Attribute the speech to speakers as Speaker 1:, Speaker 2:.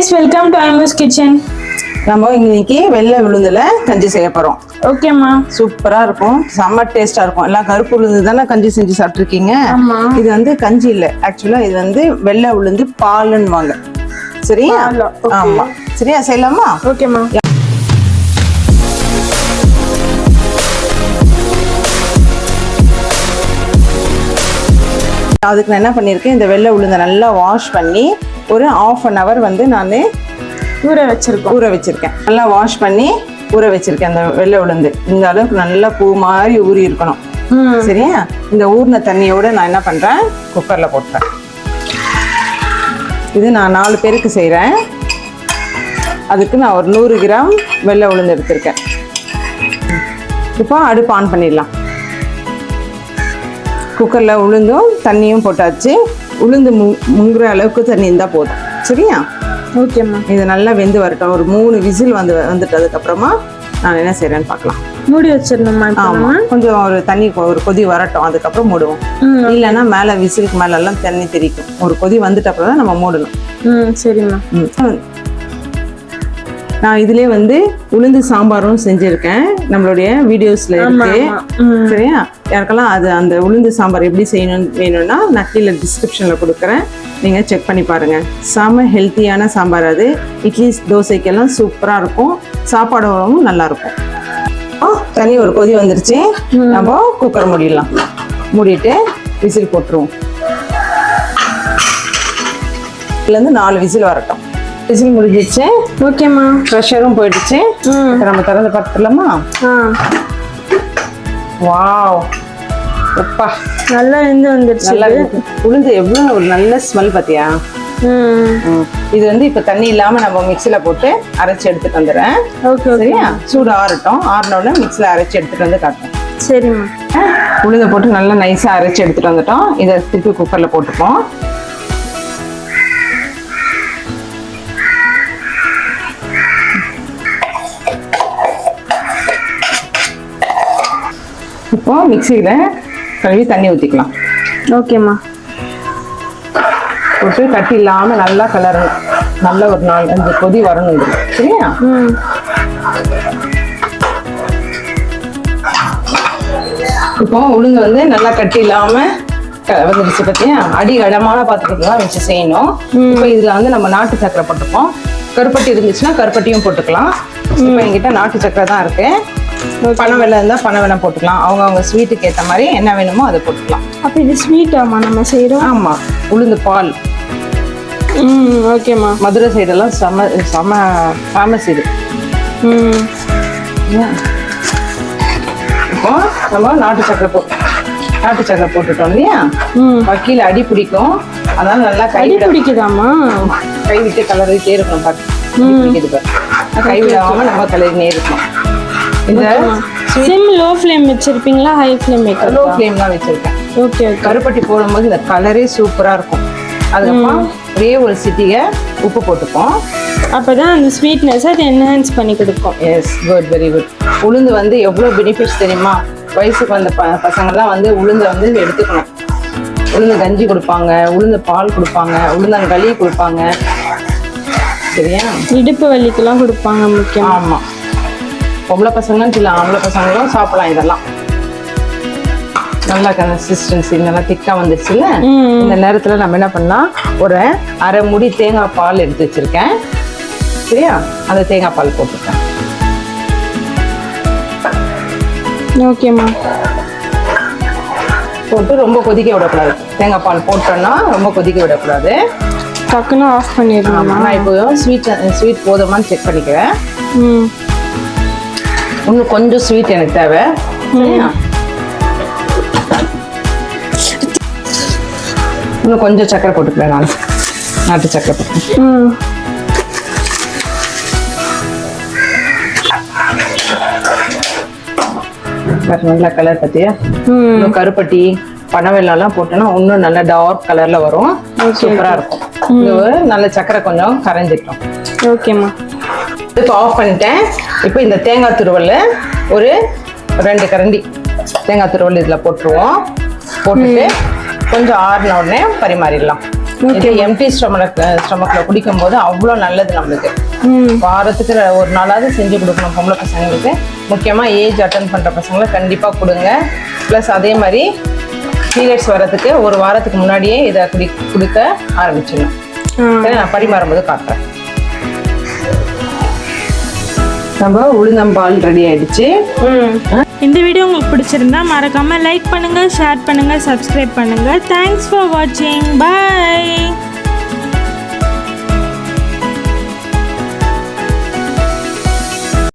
Speaker 1: Guys welcome to ஐமஸ் kitchen
Speaker 2: நம்ம இன்னைக்கு வெள்ளை உளுந்துல கஞ்சி செய்ய போறோம்.
Speaker 1: ஓகேம்மா
Speaker 2: சூப்பரா இருக்கும். செம்ம டேஸ்டா இருக்கும். எல்லாம் கருப்பு உளுந்து தானே கஞ்சி செஞ்சு சாப்பிட்டுருக்கீங்க. இது வந்து கஞ்சி இல்ல. ஆக்சுவலா இது வந்து வெள்ளை உளுந்து பாலுன்னு வாங்க சரியா. ஆமா. சரியா? செய்யலாமா?
Speaker 1: ஓகேம்மா
Speaker 2: அதுக்கு நான் என்ன பண்ணியிருக்கேன்? இந்த வெள்ளை உளுந்தை நல்லா வாஷ் பண்ணி ஒரு ஆஃப் அன் hour வந்து நான்
Speaker 1: ஊற வச்சிருக்கோம்.
Speaker 2: ஊற வச்சிருக்கேன். நல்லா வாஷ் பண்ணி ஊற வச்சிருக்கேன். அந்த வெள்ளை உளுந்து. இந்த அளவுக்கு நல்லா பூ மாதிரி ஊறி இருக்கணும். சரியா? இந்த ஊறின தண்ணியோட நான் என்ன பண்றேன்? குக்கர்ல போட்டுறேன். இது நான் நாலு பேருக்கு செய்றேன். அதுக்கு நான் ஒரு நூறு கிராம் வெள்ளை உளுந்து எடுத்திருக்கேன். இப்போ அடுப்பு ஆன் பண்ணிடலாம். குக்கரில் உளுந்தும் தண்ணியும் போட்டாச்சு. உளுந்து மு முங்குற அளவுக்கு தண்ணி இருந்தால் போதும். சரியா?
Speaker 1: ஓகேம்மா
Speaker 2: இது நல்லா வெந்து வரட்டும். ஒரு மூணு விசில் வந்து வந்துட்டதுக்கு அப்புறமா நான் என்ன செய்றேன்னு பார்க்கலாம்
Speaker 1: மூடி வச்சிடணுமா
Speaker 2: ஆமா. கொஞ்சம் ஒரு தண்ணி ஒரு கொதி வரட்டும். அதுக்கப்புறம் மூடுவோம். இல்லைன்னா மேல விசிலுக்கு மேல எல்லாம் தண்ணி தெரிக்கும் ஒரு கொதி வந்துட்ட அப்புறம் தான் நம்ம மூடணும்.
Speaker 1: ம் சரிம்மா.
Speaker 2: நான் இதுலயே வந்து உளுந்து சாம்பாரும் செஞ்சிருக்கேன். நம்மளுடைய வீடியோஸ்ல இருக்கு. சரியா? யாருக்கெல்லாம் அது அந்த உளுந்து சாம்பார் எப்படி செய்யணும்னு வேணும்னா நான் கீழே டிஸ்கிரிப்ஷன்ல கொடுக்குறேன். நீங்க செக் பண்ணி பாருங்க. செம ஹெல்த்தியான சாம்பார் அது. இட்லி தோசைக்கெல்லாம் சூப்பரா இருக்கும். சாப்பாடும் நல்லா இருக்கும் தண்ணி ஒரு கொதி வந்துருச்சு. நம்ம குக்கர் மூடிடலாம். மூடிட்டு விசில் போட்டுருவோம். இதுலேருந்து நாலு விசில் வரட்டும். விசில் முடிஞ்சிச்சு
Speaker 1: ஓகேம்மா
Speaker 2: ப்ரெஷரும் போயிடுச்சு. நம்ம திறந்து பார்த்துலாமா வாவ் அப்பா
Speaker 1: நல்லா வெந்து வந்துருச்சு
Speaker 2: நல்லா. உளுந்து எவ்வளோ ஒரு நல்ல ஸ்மெல் பார்த்தியா. இது வந்து இப்போ தண்ணி இல்லாமல் நம்ம மிக்சியில் போட்டு அரைச்சி எடுத்துட்டு வந்துடுறேன்.
Speaker 1: ஓகே ஓகே
Speaker 2: சரியா? சூடு ஆறட்டும். ஆறினோடனே மிக்சியில் அரைச்சி எடுத்துட்டு வந்து காட்டுறேன்.
Speaker 1: சரிம்மா.
Speaker 2: உளுந்தை போட்டு நல்லா நைஸாக அரைச்சி எடுத்துட்டு வந்துட்டோம். இதை திருப்பி குக்கரில் போட்டுப்போம். இப்போ மிக்சியில் கழுவி தண்ணி ஊற்றிக்கலாம்
Speaker 1: ஓகேம்மா.
Speaker 2: போட்டு கட்டி இல்லாமல் நல்லா கலரணும் நல்ல ஒரு நாலு அஞ்சு கொதி வரணும் இது சரியா? இப்போ உளுந்து வந்து நல்லா கட்டி இல்லாம க- வந்துடுச்சு பத்தியா? அடி அடமான பாத்திரத்துல வச்சு செய்யணும். இப்போ இதுல வந்து நம்ம நாட்டு சக்கரை போட்டுப்போம். கருப்பட்டி இருந்துச்சுன்னா கருப்பட்டியும் போட்டுக்கலாம். இப்போ என்கிட்ட நாட்டு சக்கரை தான் இருக்கு. பனை வெள்ளம் இருந்தால் பனை வெள்ளம் போட்டுக்கலாம். அவங்க அவங்க ஸ்வீட்டுக்கு ஏற்ற மாதிரி என்ன வேணுமோ அதை போட்டுக்கலாம்.
Speaker 1: அப்போ இது ஸ்வீட்டாம்மா நம்ம செய்கிறோம்
Speaker 2: ஆமா. உளுந்து பால்.
Speaker 1: ம் ஓகேம்மா
Speaker 2: மதுரை சைடெல்லாம் செம செம ஃபேமஸ் இது.
Speaker 1: ம்?
Speaker 2: இப்போ நம்ம நாட்டு சக்கரை போ நாட்டு சக்கரை போட்டுட்டோம் இல்லையா? வக்கீல் அடி பிடிக்கும். அதனால நல்லா கை
Speaker 1: பிடிக்குதாம்மா?
Speaker 2: கை விட்டு கலரிட்டே இருக்கணும் பாரு. அடி பிடிக்குது பாரு. கை விடாம நம்ம கலரினே இருக்கணும். இந்த
Speaker 1: சிம் லோ ஃப்ளேம் வச்சிருப்பீங்களா? ஹை ஃப்ளேம்
Speaker 2: லோ
Speaker 1: வைக்கிறதா
Speaker 2: ஃப்ளேம் தான் வச்சிருக்கேன்.
Speaker 1: ஓகே
Speaker 2: கருப்பட்டி போடும்போது இந்த கலரே சூப்பரா இருக்கும். அதுக்கப்புறம் ஒரே ஒரு சிட்டிகை உப்பு போட்டுப்போம்.
Speaker 1: அப்பதான் அந்த ஸ்வீட்னஸ் அது என்ஹான்ஸ் பண்ணி கொடுக்கும்.
Speaker 2: எஸ் குட் வெரி குட் உளுந்து வந்து எவ்வளோ பெனிஃபிட்ஸ் தெரியுமா? வயசுக்கு வந்த ப பசங்கள்லாம் வந்து உளுந்தை வந்து எடுத்துக்கணும். உளுந்து கஞ்சி கொடுப்பாங்க உளுந்து பால் கொடுப்பாங்க உளுந்தங்களி கொடுப்பாங்க. சரியா?
Speaker 1: இடுப்பு வலிக்கெல்லாம் கொடுப்பாங்க முக்கியமா.
Speaker 2: ஆமாம் பொம்பளை பசங்களும் இல்லை ஆம்பளை பசங்களும் சாப்பிடலாம் இதெல்லாம். நல்லா கன்சிஸ்டன்சி நல்லா திக்காக வந்துருச்சுல்ல? இந்த நேரத்தில் நம்ம என்ன பண்ணலாம்? ஒரு அரை முடி தேங்காய் பால் எடுத்து வச்சிருக்கேன். சரியா? அந்த தேங்காய் பால் போட்டுருக்கேன்
Speaker 1: ஓகேம்மா
Speaker 2: போட்டு ரொம்ப கொதிக்க விடக்கூடாது. தேங்காய் பால் போட்டோம்னா ரொம்ப கொதிக்க விடக்கூடாது.
Speaker 1: டக்குன்னு ஆஃப் பண்ணிடணுமா
Speaker 2: நான் இப்போ ஸ்வீட் ஸ்வீட் போதுமான்னு செக் பண்ணிக்கிறேன்.
Speaker 1: ம்.
Speaker 2: இன்னும் கொஞ்சம் ஸ்வீட் எனக்கு தேவை. இன்னும் கொஞ்சம் சக்கரை போட்டுக்கிறேன் நான். நாட்டு சக்கரை போட்டு நல்ல கலர் இன்னும் கருப்பட்டி பனை வெள்ளம்லாம் போட்டோன்னா இன்னும் நல்ல டார்க் கலர்ல வரும். சூப்பரா இருக்கும். நல்ல சக்கரை கொஞ்சம் கரைஞ்சிட்டோம்
Speaker 1: ஓகேம்மா
Speaker 2: இப்போ ஆஃப் பண்ணிட்டேன். இப்போ இந்த தேங்காய் துருவல் ஒரு ரெண்டு கரண்டி. தேங்காய் துருவல் இதில் போட்டுருவோம். போட்டுட்டு கொஞ்சம் ஆறின உடனே பரிமாறிடலாம். இது எம்டி ஸ்டொமக் ஸ்டொமக்கில் குடிக்கும்போது அவ்வளோ நல்லது நம்மளுக்கு. வாரத்துக்கு ஒரு நாளாவது செஞ்சு கொடுக்கணும் பொம்பளை பசங்களுக்கு. முக்கியமாக ஏஜ் அட்டன் பண்ணுற பசங்களை கண்டிப்பாக கொடுங்க. ப்ளஸ் அதே மாதிரி பீரியட்ஸ் வர்றதுக்கு ஒரு வாரத்துக்கு முன்னாடியே இதை குடி கொடுக்க ஆரம்பிச்சிடணும். நான் பரிமாறும்போது காட்டுறேன். நம்ம உளுந்தம்பால் ரெடி ஆயிடுச்சு.
Speaker 1: இந்த வீடியோ உங்களுக்கு பிடிச்சிருந்தா மறக்காம லைக் பண்ணுங்க ஷேர் பண்ணுங்க சப்ஸ்கிரைப் பண்ணுங்க. தேங்க்ஸ் ஃபார் வாட்சிங் பை